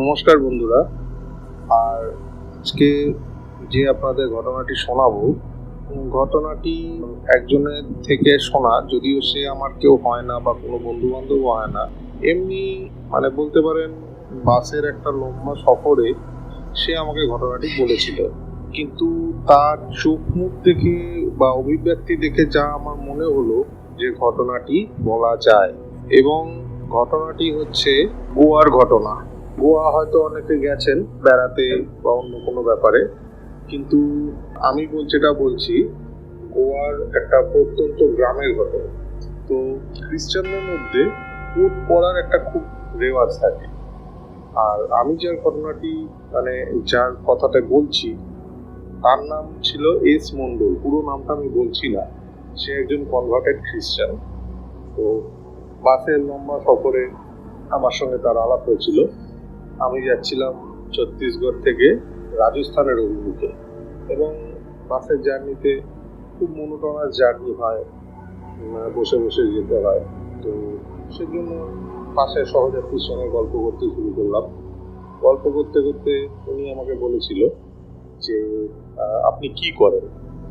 নমস্কার বন্ধুরা। আর আজকে যে আপনাদের ঘটনাটি শোনাবো ঘটনাটি একজনের থেকে শোনা যদিও সে আমার কেউ হয় না বা কোনো বন্ধু বান্ধব হয় না, এমনি মানে বলতে পারেন বাসের একটা লম্বা সফরে সে আমাকে ঘটনাটি বলেছিল। কিন্তু তার চোখ মুখ দেখে বা অভিব্যক্তি দেখে যা আমার মনে হলো যে ঘটনাটি বলা যায়। এবং ঘটনাটি হচ্ছে গোয়ার ঘটনা। গোয়া হয়তো অনেকে গেছেন বেড়াতে বা অন্য কোনো ব্যাপারে। কিন্তু আমি যেটা বলছি, গোয়ার একটা প্রত্যন্ত গ্রামের ঘটনা। তো খ্রিস্টানদের মধ্যে কোট পরার একটা খুব রেওয়াজ থাকে। আর আমি যার ঘটনাটি মানে যার কথাটা বলছি, তার নাম ছিল এস মন্ডল পুরো নামটা আমি বলছি না। সে একজন কনভার্টেড খ্রিস্টান। তো বাসের লম্বা সফরে আমার সঙ্গে তার আলাপ হয়েছিল। আমি যাচ্ছিলাম ছত্তিশগড় থেকে রাজস্থানের অভিমুখে। এবং বাসের জার্নিতে খুব মনোটনার জার্নি হয় বসে বসে যেতে হয়। তো সেজন্য পাশে সহযাত্রীর সঙ্গে গল্প করতে শুরু করলাম। গল্প করতে করতে উনি আমাকে বলেছিল যে আপনি কি করেন?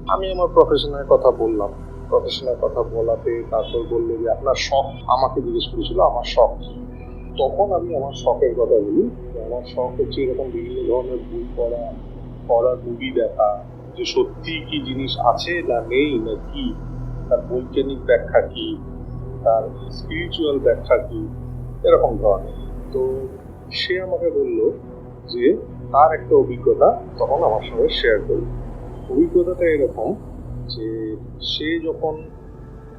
আমি আমার প্রফেশনের কথা বললাম। প্রফেশনের কথা বলাতে তারপর বলল যে, আপনার শখ আমাকে জিজ্ঞেস করেছিল, আমার শখ? তখন আমি আমার শখের কথা বলি। আমার শখ হচ্ছে এরকম বিভিন্ন ধরনের বই পড়া পড়ার মুভি দেখা। যে সত্যি কি জিনিস আছে না নেই, না কি? তার বৈজ্ঞানিক ব্যাখ্যা কি? তার স্পিরিচুয়াল ব্যাখ্যা কি? এরকম ধরনের। তো সে আমাকে বলল যে, তার একটা অভিজ্ঞতা তখন আমার সঙ্গে শেয়ার করি। অভিজ্ঞতাটা এরকম যে, সে যখন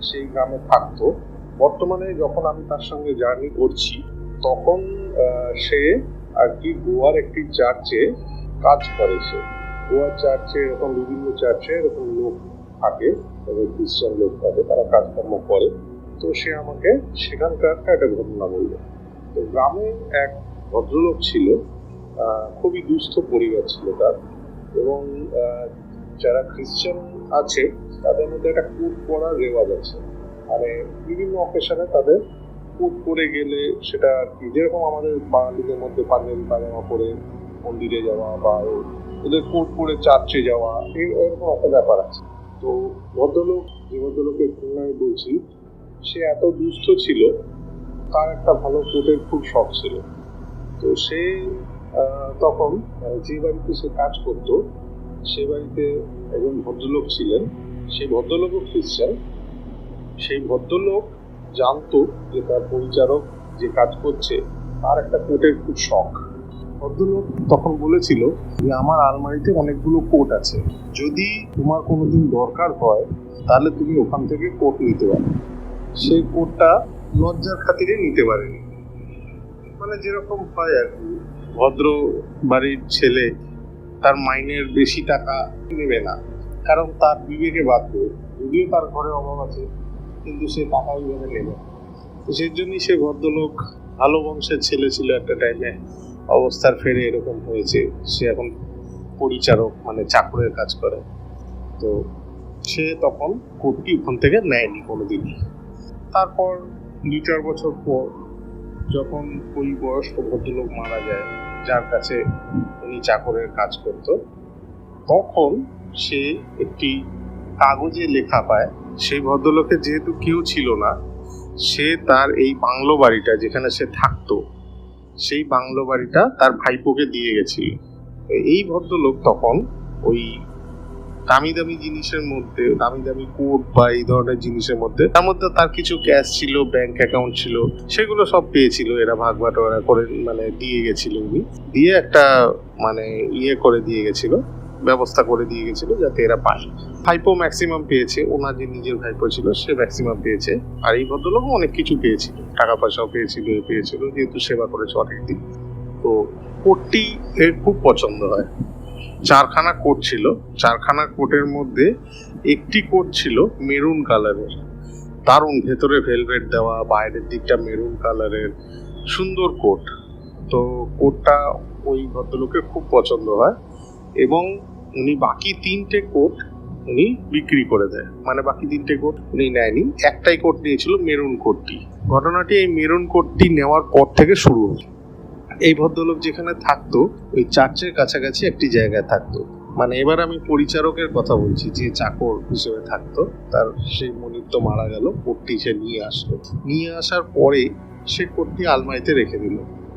সেই গ্রামে থাকতো, বর্তমানে যখন আমি তার সঙ্গে জার্নি করছি তখন সে আর কি গোয়ার একটি চার্চে কাজ করে সে। গোয়ার চার্চে এরকম বিভিন্ন চার্চে এরকম লোক থাকে তবে খ্রিস্টান লোক থাকে, তারা কাজকর্ম করে। তো সে আমাকে সেখানকার একটা ঘটনা বলল। তো গ্রামে এক ভদ্রলোক ছিল খুবই দুস্থ পরিবার ছিল তার। এবং যারা খ্রিস্টান আছে, তাদের মধ্যে একটা কুট পড়ার রেওয়াজ আছে। মানে বিভিন্ন অকেশনে তাদের কুট করে গেলে সেটা আর কি। যেরকম আমাদের বাঙালিদের মধ্যে পাঞ্জাবি পাজামা পরে মন্দিরে যাওয়া বা ওদের কোট পরে চার্চে যাওয়া, এই এরকম একটা ব্যাপার আছে। তো ভদ্রলোক, যে ভদ্রলোকের আমি বলছি, সে এত দুস্থ ছিল, তার একটা ভালো কোটের খুব শখ ছিল। তো সে তখন যে বাড়িতে সে কাজ করতো, সে বাড়িতে একজন ভদ্রলোক ছিলেন। সেই ভদ্রলোকও খ্রিস্টান। সেই ভদ্রলোক জানতো যে তার পরিচারক যে কাজ করছে, তার একটা কোটের খুব শখ। ভদ্রলোক তখন বলেছিল যে, আমার আলমারিতে অনেকগুলো কোট আছে। যদি তোমার কোনোদিন দরকার হয়, তাহলে তুমি ওখান থেকে কোট নিতে পারো। সেই কোটটা লজ্জার খাতিরে নিতে পারেনি। মানে যেরকম হয় আর কি। ভদ্র বাড়ির ছেলে, তার মাইনের বেশি টাকা নেবে না। কারণ তার বিবেকে বাধ্য। যদিও তার ঘরে অভাব আছে কিন্তু সে টাকা ওইভাবে নেবে তো সেই জন্যই সে ভদ্রলোক ভালো বংশের ছেলে ছিল একটা টাইমে অবস্থার ফেরে এরকম হয়েছে। সে এখন পরিচারক মানে চাকরের কাজ করে। তো সে তখন কোটটি ওখান থেকে নেয়নি কোনোদিনই। তারপর দু চার বছর পর যখন ওই বয়স্ক ভদ্রলোক মারা যায়, যার কাছে উনি চাকরের কাজ করত, তখন সে একটি কাগজে লেখা পায় সেই ভদ্রলোকের যেহেতু কেউ ছিল না, সে তার এই বাংলো বাড়িটা যেখানে সে থাকতো, সেই বাংলো বাড়িটা তার ভাইপোকে দিয়ে গেছিল। এই ভদ্রলোক তখন ওই দামি দামি জিনিসের মধ্যে, দামি দামি কোট বা এই ধরনের জিনিসের মধ্যে, তার মধ্যে তার কিছু ক্যাশ ছিল, ব্যাংক অ্যাকাউন্ট ছিল, সেগুলো সব পেয়েছিল, এরা ভাগ বাটোয়ারা করে মানে দিয়ে গেছিল উনি। দিয়ে একটা মানে ইয়ে করে দিয়ে গেছিল। ব্যবস্থা করে দিয়ে গেছিল যাতে এরা পায়। ভাইপো ম্যাক্সিমাম পেয়েছে, ওনার যে নিজের ভাইপো ছিল, সে ম্যাক্সিমাম পেয়েছে। আর এই ভদ্রলোকও অনেক কিছু পেয়েছিল। টাকা পয়সাও পেয়েছিল পেয়েছিল, যেহেতু সেবা করেছে অনেকদিন। তো কোটটি এর খুব পছন্দ হয়। চারখানা কোট ছিল। চারখানা কোটের মধ্যে একটি কোট ছিল মেরুন কালারের। দারুণ ভেতরে ভেলভেট দেওয়া, বাইরের দিকটা মেরুন কালারের। সুন্দর কোট। তো কোটটা ওই ভদ্রলোকের খুব পছন্দ হয়। এবং উনি বাকি তিনটে কোট উনি বিক্রি করে দেয়। মানে বাকি তিনটে কোট উনি নেয়নি। একটাই কোট নিয়েছিল মেরুন কোটটি। ঘটনাটি এই মেরুন কোটটি নেওয়ার পর থেকে শুরু হয় এই ভদ্রলোক যেখানে থাকতো, ওই চার্চের কাছাকাছি একটি জায়গায় থাকতো। মানে এবার আমি পরিচারকের কথা বলছি, যে চাকর হিসেবে থাকতো, তার সেই মনির তো মারা গেল, কোটটি সে নিয়ে আসলো। নিয়ে আসার পরে সে কোটটি আলমারিতে রেখে দিল।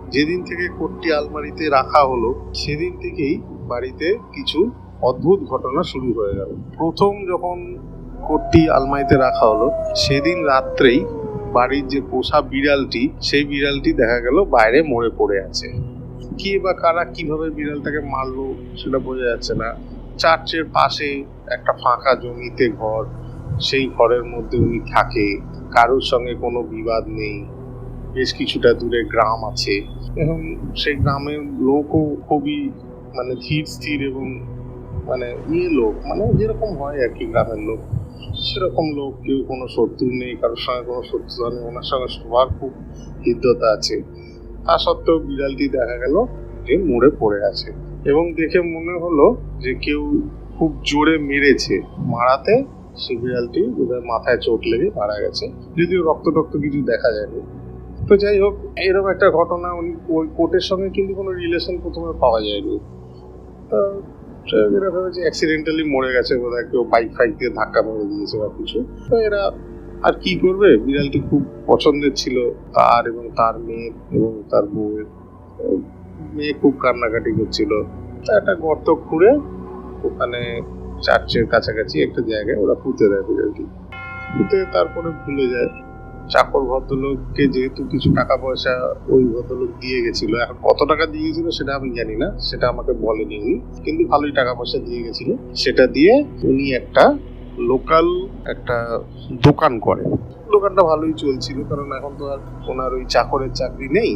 যেদিন থেকে কোটটি আলমারিতে রাখা হলো, সেদিন থেকেই বাড়িতে কিছু অদ্ভুত ঘটনা শুরু হয়ে গেল। প্রথম যখন কোটটি আলমারিতে রাখা হলো, সেদিন রাত্রেই বাড়ির যে পোষা বিড়ালটি, সেই বিড়ালটি দেখা গেল বাইরে মরে পড়ে আছে। কে বা কারা কীভাবে বিড়ালটাকে মারলো সেটা বোঝা যাচ্ছে না। চার্চের পাশে একটা ফাঁকা জমিতে ঘর, সেই ঘরের মধ্যে উনি থাকে, কারোর সঙ্গে কোনো বিবাদ নেই, বেশ কিছুটা দূরে গ্রাম আছে। এবং সেই গ্রামের লোকও খুবই মানে ধীর স্থির এবং মানে ইয়ে লোক মানে যেরকম হয় আর কি গ্রামের লোক। সেরকম লোক, কেউ কোনো শত্রু নেই, কারোর সঙ্গে কোনো শত্রুতা নেই, ওনার সঙ্গে সবার খুব হৃদ্যতা আছে। তা সত্ত্বেও বিড়ালটি দেখা গেল যে মুড়ে পড়ে আছে এবং দেখে মনে হলো যে কেউ খুব জোরে মেরেছে। মারাতে সে বিড়ালটি বোধহয় মাথায় চোট লেগে মারা গেছে, যদিও রক্ত টক্ত কিছু দেখা যায়নি। তো যাই হোক, এরকম একটা ঘটনা উনি ওই কোর্টের সঙ্গে কিন্তু কোনো রিলেশন প্রথমে পাওয়া যায়নি। এরা ভেবেছে অ্যাক্সিডেন্টালি মরে গেছে বোধহয়, কেউ বাইক ফাইক দিয়ে ধাক্কা মেরে দিয়েছে বা কিছু। তো এরা আর কি করবে? বিড়ালটি খুব পছন্দের ছিল তার এবং তার মেয়ে এবং তার বউয়ের। মেয়ে খুব কান্নাকাটি করছিল। তা একটা গর্ত খুঁড়ে ওখানে চার্চের কাছাকাছি একটা জায়গায় ওরা পুঁতে দেয় বিড়ালটি। পুঁতে তারপরে ভুলে যায়। চাকর ভদ্রলোককে যেহেতু কিছু টাকা পয়সা ওই ভদ্রলোক দিয়ে গেছিল, এখন কত টাকা দিয়ে গেছিল সেটা আমি জানি না, সেটা আমাকে বলেনি উনি, কিন্তু ভালোই টাকা পয়সা দিয়ে গেছিল। সেটা দিয়ে উনি একটা লোকাল একটা দোকান করে দোকানটা ভালোই চলছিল, কারণ এখন তো আর ওনার ওই চাকরের চাকরি নেই।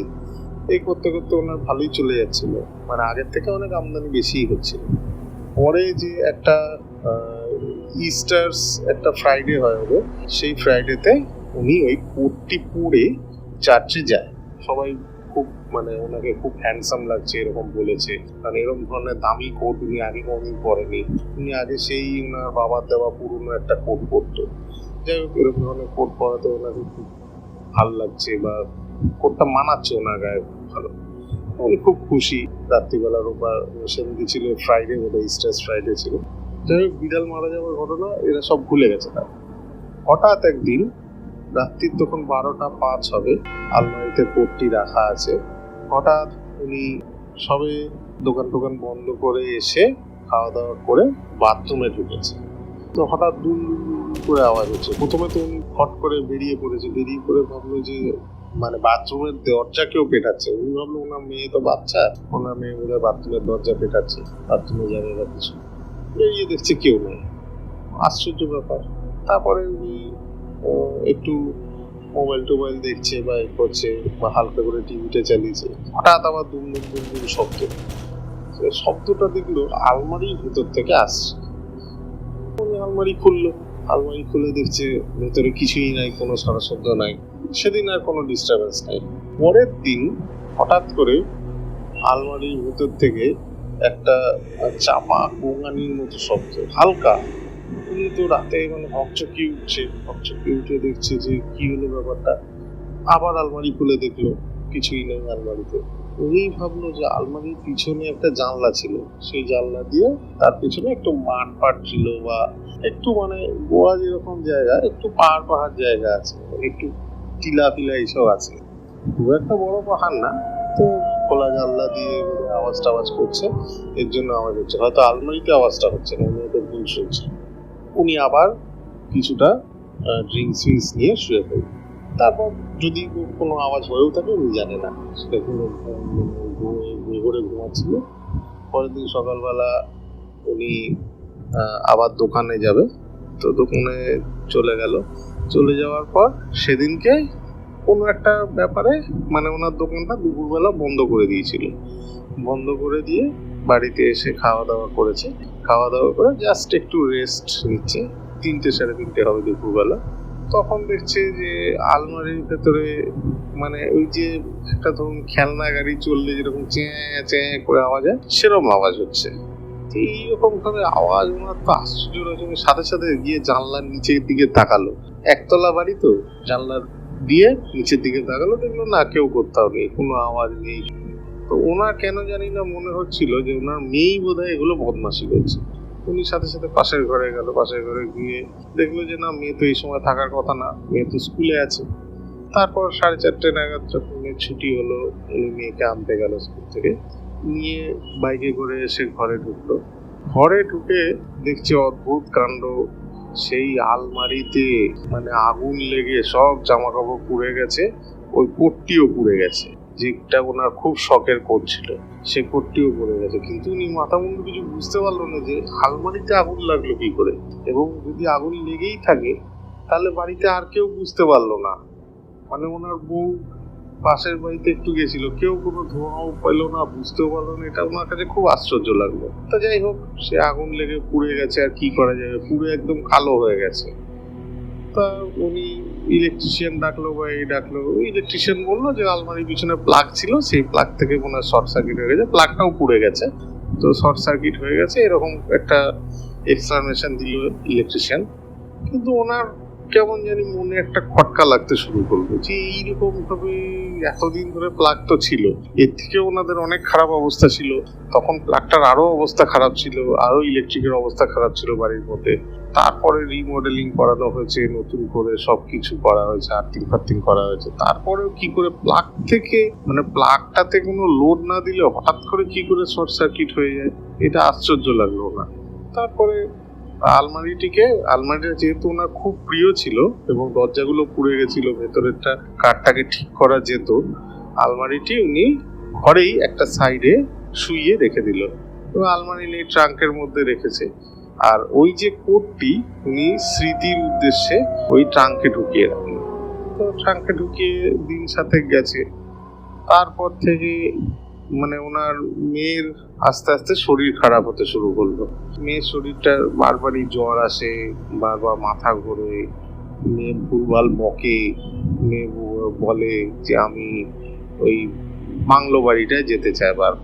এই করতে করতে ওনার ভালোই চলে যাচ্ছিল। মানে আগের থেকে অনেক আমদানি বেশিই হচ্ছিল। পরে যে একটা ইস্টার্স একটা ফ্রাইডে হয় ওদের, সেই ফ্রাইডেতে উনি ওই কোটটি পরে চার্চে যায়। সবাই খুব মানে ওনাকে খুব হ্যান্ডসাম লাগছে, এরকম বলেছে। কারণ এরকম ধরনের দামি কোট উনি আগে কোনোদিন পরেনি উনি আগে সেই ওনার বাবার দেওয়া পুরনো একটা কোট পরতো। যাই হোক, এরকম ধরনের কোট পরাতে ওনাকে খুব ভালো লাগছে বা কোটটা মানাচ্ছে ওনার গায়ে ভালো। উনি খুব খুশি। রাত্রিবেলা রোববার সেদিনকে ছিল ফ্রাইডে বোধহয় ইস্টার ফ্রাইডে ছিল। যাই হোক, বিড়াল মারা যাওয়ার ঘটনা এরা সব ভুলে গেছে তার। হঠাৎ একদিন রাত্রির তখন বারোটা পাঁচ হবে। আলমারিতে কোটটি রাখা আছে। হঠাৎ উনি সবে দোকান টোকান বন্ধ করে এসে খাওয়া দাওয়া করে বাথরুমে ঢুকেছে। তো হঠাৎ দুম করে আওয়াজ হচ্ছে। প্রথমে তো উনি ফট করে বেরিয়ে পড়েছে। বেরিয়ে পড়ে ভাবলো যে মানে বাথরুমের দরজা কেউ পেটাচ্ছে? উনি ভাবলো ওনার মেয়ে তো বাচ্চা। ওনার মেয়ে বোধহয় বাথরুমের দরজা পেটাচ্ছে। বাথরুমে যাবে বা কিছু। বেরিয়ে দেখছে কেউ নেই। আশ্চর্য ব্যাপার। তারপরে উনি একটু মোবাইল টোবাইল দেখছে বা এ করছে বা হালকা করে টিভিটা চালিয়েছে। হঠাৎ আবার দুম দুম দুম দুম শব্দ। শব্দটা দেখল আলমারির ভেতর থেকে আসছে। আলমারি খুললো। আলমারি খুলে দেখছে ভেতরে কিছুই নাই, কোনো সারা শব্দ নাই। সেদিন আর কোনো ডিস্টারবেন্স নাই। পরের দিন হঠাৎ করে আলমারির ভেতর থেকে একটা চাপা গোঙানির মতো শব্দ, হালকা তো রাতে মানে হকচকি উঠছে হকচকি উঠে দেখছে যে কি হলো ব্যাপারটা। আবার আলমারি খুলে দেখল, কিছুই নেই আলমারিতে। উনি ভাবলো যে আলমারির পিছনে একটা জানলা ছিল। সেই জানলা দিয়ে তার পিছনে একটু মাঠ পাট ছিল বা একটু মানে গোয়া যেরকম জায়গা, একটু পাহাড় পাহাড় জায়গা আছে, একটু টিলা ফিলা এইসব আছে। খুব একটা বড় পাহাড় না, তো খোলা জানলা দিয়ে আওয়াজ টাওয়াজ করছে, এর জন্য আওয়াজ হচ্ছে। হয়তো আলমারিতে আওয়াজটা হচ্ছে না, উনি হয়তো ভুল শুনছে উনি আবার কিছুটা ড্রিঙ্কস ফিঙ্কস নিয়ে শুয়ে পড়লেন তারপর যদি কোনো আওয়াজ হয়েও থাকে, উনি জানে না। সেটা কোনো ঘুরে ঘুমাচ্ছিল। পরের দিন সকালবেলা উনি আবার দোকানে যাবে। তো দোকানে চলে গেল। চলে যাওয়ার পর সেদিনকে কোনো একটা ব্যাপারে মানে ওনার দোকানটা দুপুরবেলা বন্ধ করে দিয়েছিল। বন্ধ করে দিয়ে বাড়িতে এসে খাওয়া দাওয়া করেছে। খাওয়া দাওয়া করে জাস্ট একটু রেস্ট নিচ্ছে। তিনটে সাড়ে তিনটে হবে দুপুরবেলা। তখন দেখছে যে আলমারির ভেতরে মানে ওই যে একটা ধরুন খেলনা গাড়ি চললে যেরকম চেঁ চেঁ করে আওয়াজ হয়, সেরকম আওয়াজ হচ্ছে। এইরকম ভাবে আওয়াজ ওনার তো আশ্চর্য রকম সাথে সাথে গিয়ে জানলার নিচের দিকে তাকালো। একতলা বাড়ি তো, জানলার দিয়ে নিচের দিকে তাকালো, দেখল না, কেউ কোথাও নেই, কোনো আওয়াজ নেই। তো ওনার কেন জানি না মনে হচ্ছিল যে ওনার মেয়েই বোধহয় এগুলো বদমাশি করছে। উনি সাথে সাথে পাশের ঘরে গেল, পাশের ঘরে গিয়ে দেখল যে না, মেয়ে তো এই সময় থাকার কথা না, মেয়ে তো স্কুলে আছে। তারপর সাড়ে চারটে নাগাদ যখন ছুটি হলো, উনি মেয়েকে আনতে গেল স্কুল থেকে। নিয়ে বাইকে করে এসে ঘরে ঢুকলো। ঘরে ঢুকে দেখছে অদ্ভুত কাণ্ড। সেই আলমারিতে মানে আগুন লেগে সব জামা কাপড় পুড়ে গেছে, ওই কোটটিও পুড়ে গেছে। যেটা ওনার খুব শখের কোট ছিল, সে কোটটিও পড়ে গেছে। কিন্তু উনি মাথা মুন্ডু কিছু বুঝতে পারল না যে আলমারিতে আগুন লাগল কি করে। এবং যদি আগুন লেগেই থাকে, তাহলে বাড়িতে আর কেউ বুঝতে পারল না। মানে ওনার বউ পাশের বাড়িতে একটু গেছিল, কেউ কোনো ধোঁয়াও পেল না, বুঝতেও পারল না। এটা ওনার কাছে খুব আশ্চর্য লাগল। তা যাই হোক, সে আগুন লেগে পুড়ে গেছে আর কি করা যাবে? পুড়ে একদম কালো হয়ে গেছে। তা উনি ইলেকট্রিশিয়ান ডাকলো বা এই ডাকলো ইলেকট্রিশিয়ান বলল যে আলমারির পিছনে প্লাগ ছিল, সেই প্লাগ থেকে মনে হয় শর্ট সার্কিট হয়ে গেছে। প্লাগটাও পুড়ে গেছে। তো শর্ট সার্কিট হয়ে গেছে, এরকম একটা এক্সপ্লানেশন দিল ইলেকট্রিশিয়ান কিন্তু ওনার কেমন জানি মনে একটা খটকা লাগতে শুরু করল যে এইরকম ভাবে এতদিন ধরে প্লাগ তো ছিল, এর থেকে ওনাদের অনেক খারাপ অবস্থা ছিল। তখন প্লাগটার আরও অবস্থা খারাপ ছিল আরও ইলেকট্রিকের অবস্থা খারাপ ছিল বাড়ির মধ্যে। তারপরে রিমডেলিং করানো হয়েছে, নতুন করে সবকিছু করা হয়েছে, আর্থিং ফার্থিং করা হয়েছে। তারপরেও কি করে প্লাগ থেকে মানে প্লাগটাতে কোনো লোড না দিলে হঠাৎ করে কি করে শর্ট সার্কিট হয়ে যায়? এটা আশ্চর্য লাগল না তারপরে আলমারিটিকে, আলমারিটা যেহেতু ওনার খুব প্রিয় ছিল এবং দরজাগুলো পুড়ে গেছিল, ভেতরেরটা কাঠটাকে ঠিক করা যেত, আলমারিটি উনি ঘরেই একটা সাইডে শুইয়ে রেখে দিল। এবং আলমারি নেই ট্রাঙ্কের মধ্যে রেখেছে। আর ওই যে কোটটি উনি স্মৃতির উদ্দেশ্যে ওই ট্রাঙ্কে ঢুকিয়ে রাখলেন তো ট্রাঙ্কে ঢুকিয়ে দিন সাথে গেছে। তারপর থেকে মানে ওনার মেয়ের আস্তে আস্তে শরীর খারাপ হতে শুরু করল। মেয়ের শরীরটা বারবারই জ্বর আসে, বারবার মাথা ঘোরে, মেয়ে ভুলভাল বকে, মেয়ে বলে যে আমি ওই বাংলো বাড়িটায় যেতে চাই বার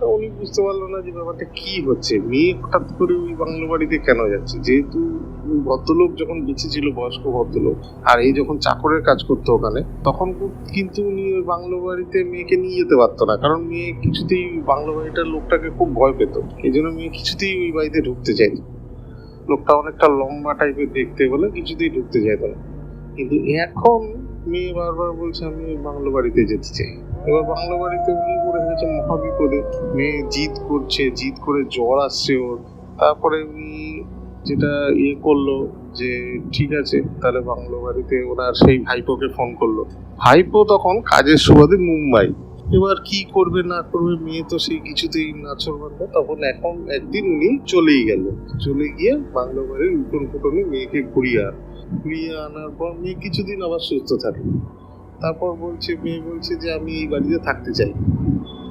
তো উনি বুঝতে পারল না যে ব্যাপারটা কি হচ্ছে। মেয়ে হঠাৎ করে ওই বাংলো বাড়িতে কেন যাচ্ছে? যেহেতু ভদ্রলোক যখন বেঁচে ছিল, বয়স্ক ভদ্রলোক, আর এই যখন চাকরের কাজ করতো ওখানে, তখন কিন্তু উনি ওই বাংলো বাড়িতে মেয়েকে নিয়ে যেতে পারতো না। কারণ মেয়ে কিছুতেই বাংলো বাড়িটার লোকটাকে খুব ভয় পেত। এই জন্য মেয়ে কিছুতেই ওই বাড়িতে ঢুকতে চাইত লোকটা অনেকটা লম্বা টাইপের দেখতে বলে, কিছুতেই ঢুকতে চাইতো না। কিন্তু এখন মেয়ে বারবার বলছে, আমি ওই বাংলো বাড়িতে যেতে চাই। এবার বাংলো বাড়িতে উনি হয়েছে মহাবিপদে মেয়ে জিদ করছে, জিদ করে জ্বর আসছে ওর। তারপরে উনি যেটা ইয়ে করল যে, ঠিক আছে, তাহলে বাংলো বাড়িতে ওনার সেই ভাইপোকে ফোন করল। ভাইপো তখন কাজের সুবাদে মুম্বাই। এবার কি করবে, না করবে, মেয়ে তো সেই কিছুতেই নাচর বান্ধব তখন এখন একদিন উনি চলেই গেল। চলে গিয়ে বাংলো বাড়ির উঠোন ফুটনে মেয়েকে ঘুরিয়ে আন। ঘুরিয়ে আনার পর মেয়ে কিছুদিন আবার সুস্থ থাকে। তারপর বলছে, মেয়ে বলছে যে, আমি এই বাড়িতে থাকতে চাই।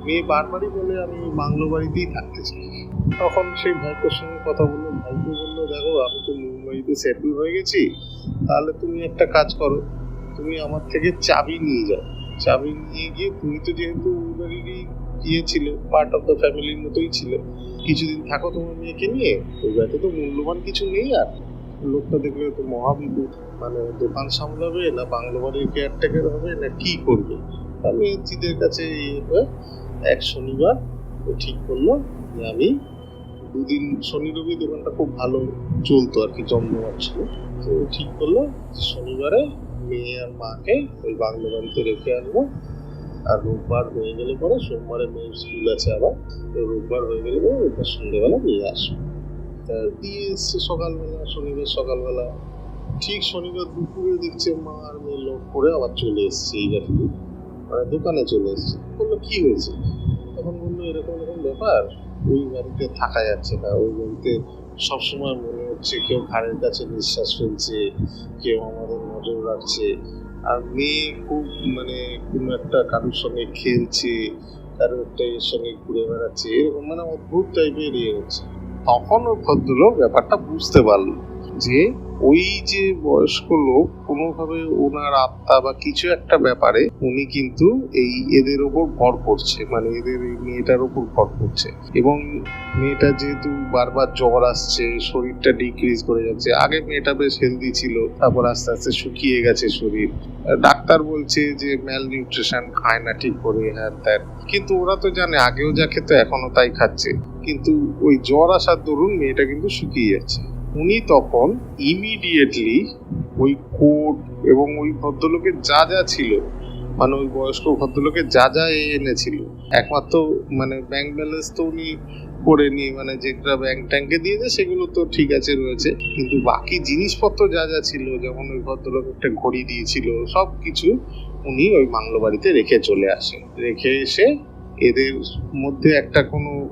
মেয়ে বারবারই বলে আমি বাংলো বাড়িতেই থাকতে চাই। তখন সেই ভাইপোর সঙ্গে কথা বলল ভাইপো বলল, দেখো, আমি তো মুম্বাইতে সেটেল হয়ে গেছি, তাহলে তুমি একটা কাজ করো, তুমি আমার থেকে চাবি নিয়ে যাও। চাবি নিয়ে গিয়ে তুমি তো যেহেতু ওই বাড়িরই ইয়ে পার্ট অফ দ্য ফ্যামিলির মতোই ছিল, কিছুদিন থাকো তোমার মেয়েকে নিয়ে বাড়িতে তো মূল্যবান কিছু নেই আর। লোকটা দেখলে তো মহাবিপদ মানে দোকান সামলাবে না বাংলো বাড়ির কেয়ারটেকার হবে না কি করবে? আমি জিদের কাছে ইয়ে হয়ে এক শনিবার, ও ঠিক করল যে আমি দুদিন শনি রবি দোকানটা খুব ভালো চলতো আর কি, জমজমাট ছিল। তো ঠিক করল যে শনিবারে মেয়ে আর মাকে ওই বাংলো বাড়িতে রেখে আনব। আর রোববার হয়ে গেলে পরে সোমবারে মেয়ের স্কুল আছে আবার, তো রোববার হয়ে গেলে পরে রোববার সন্ধ্যেবেলা নিয়ে আসব। তা দিয়ে এসছে সকালবেলা, শনিবার সকালবেলা। ঠিক শনিবার দুপুরে দেখছে মা আর মেয়ে লোক করে আবার চলে এসছে এই মানে দোকানে চলে এসছে। বলল, কি হয়েছে? তখন বলল, এরকম এরকম ব্যাপার। ওই বাড়িতে থাকা যাচ্ছে না। ওই বাড়িতে সবসময় মনে হচ্ছে কেউ ঘাড়ের কাছে নিঃশ্বাস ফেলছে, কেউ আমাদের নজর রাখছে। আর মেয়ে খুব মানে কোনো একটা কারোর সঙ্গে খেলছে কারও একটা এর সঙ্গে ঘুরে বেড়াচ্ছে, এরকম মানে অদ্ভুত টাইপের ইয়ে হচ্ছে। তখন ওই ভদ্রলোক ব্যাপারটা বুঝতে পারল। যে ওই যে বয়স্ক লোক কোনোভাবে ওনার আত্মা বা কিছু একটা ব্যাপারে উনি কিন্তু এই এদের ওপর ভর করছে মানে এদের এই মেয়েটার ওপর ভর করছে। এবং মেয়েটা যেহেতু বারবার জ্বর আসছে, শরীরটা ডিক্রিজ করে যাচ্ছে, আগে মেয়েটা বেশ হেলদি ছিল, তারপর আস্তে আস্তে শুকিয়ে গেছে শরীর। ডাক্তার বলছে যে ম্যাল নিউট্রিশন খায় না ঠিক করে হ্যাঁ ত্যান। কিন্তু ওরা তো জানে, আগেও যা খেতো এখনও তাই খাচ্ছে। কিন্তু ওই জ্বর আসার দরুন মেয়েটা কিন্তু শুকিয়ে যাচ্ছে। উনি তখন ইমিডিয়েটলি ওই কোট এবং ওই ভদ্রলোকের যা যা ছিল মানে ওই বয়স্ক ভদ্রলোকের যা যা এনেছিল, একমাত্র মানে ব্যাংক ব্যালেন্স তো উনি করে করেনি মানে যেটা ব্যাংক ট্যাঙ্কে দিয়েছে সেগুলো তো ঠিক আছে রয়েছে, কিন্তু বাকি জিনিসপত্র যা যা ছিল, যেমন ওই ভদ্রলোক একটা ঘড়ি দিয়েছিল সব কিছু উনি ওই বাংলো বাড়িতে রেখে চলে আসেন। রেখে এসে এদের মধ্যে একটা কোনো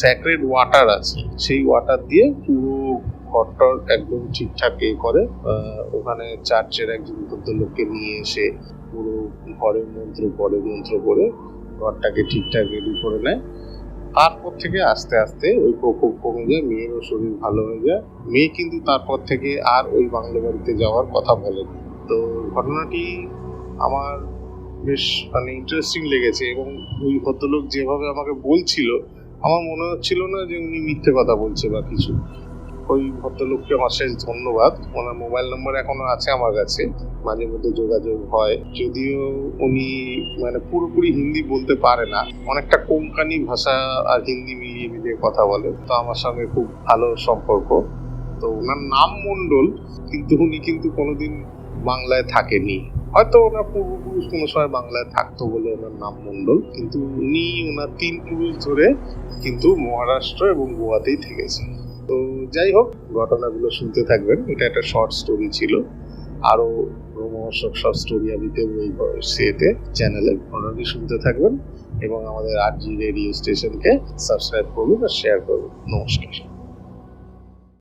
স্যাক্রেড ওয়াটার আছে, সেই ওয়াটার দিয়ে পুরো ঘরটা একদম ঠিকঠাক এ করে। ওখানে চার্চের একজন ভদ্রলোককে নিয়ে এসে পুরো ঘরের মন্ত্র পড়ে মন্ত্র করে ঘরটাকে ঠিকঠাক রেডি করে নেয়। তারপর থেকে আস্তে আস্তে ওই প্রকোপ কমে যায়, মেয়েরও শরীর ভালো হয়ে যায়। মেয়ে কিন্তু তারপর থেকে আর ওই বাংলো বাড়িতে যাওয়ার কথা বলেন তো ঘটনাটি আমার বেশ মানে ইন্টারেস্টিং লেগেছে এবং ওই ভদ্রলোক যেভাবে আমাকে বলছিল আমার মনে হচ্ছিল না যে উনি মিথ্যে কথা বলছে বা কিছু। ওই ভদ্রলোককে অশেষ ধন্যবাদ। ওনার মোবাইল নম্বর এখনও আছে আমার কাছে। মাঝে মধ্যে যোগাযোগ হয়। যদিও উনি মানে পুরোপুরি হিন্দি বলতে পারে না। অনেকটা কোঙ্কানি ভাষা আর হিন্দি মিলিয়ে মিলিয়ে কথা বলে। তো আমার সঙ্গে খুব ভালো সম্পর্ক। তো ওনার নাম মণ্ডল, কিন্তু উনি কিন্তু কোনোদিন বাংলায় থাকেনি। হয়তো ওনার পূর্বপুরুষ কোনো সময় বাংলায় থাকতো বলে ওনার নাম মণ্ডল, কিন্তু উনি ওনার তিন পুরুষ ধরে কিন্তু মহারাষ্ট্র এবং গোয়াতেই থেকেছে তো যাই হোক, ঘটনাগুলো শুনতে থাকবেন। এটা একটা শর্ট স্টোরি ছিল। আরও রোমহর্ষক সব স্টোরি আমি দেবো এই সেতে চ্যানেলে ঘটনাটি শুনতে থাকবেন এবং আমাদের আর জি রেডিও স্টেশনকে সাবস্ক্রাইব করুন আর শেয়ার করুন। নমস্কার।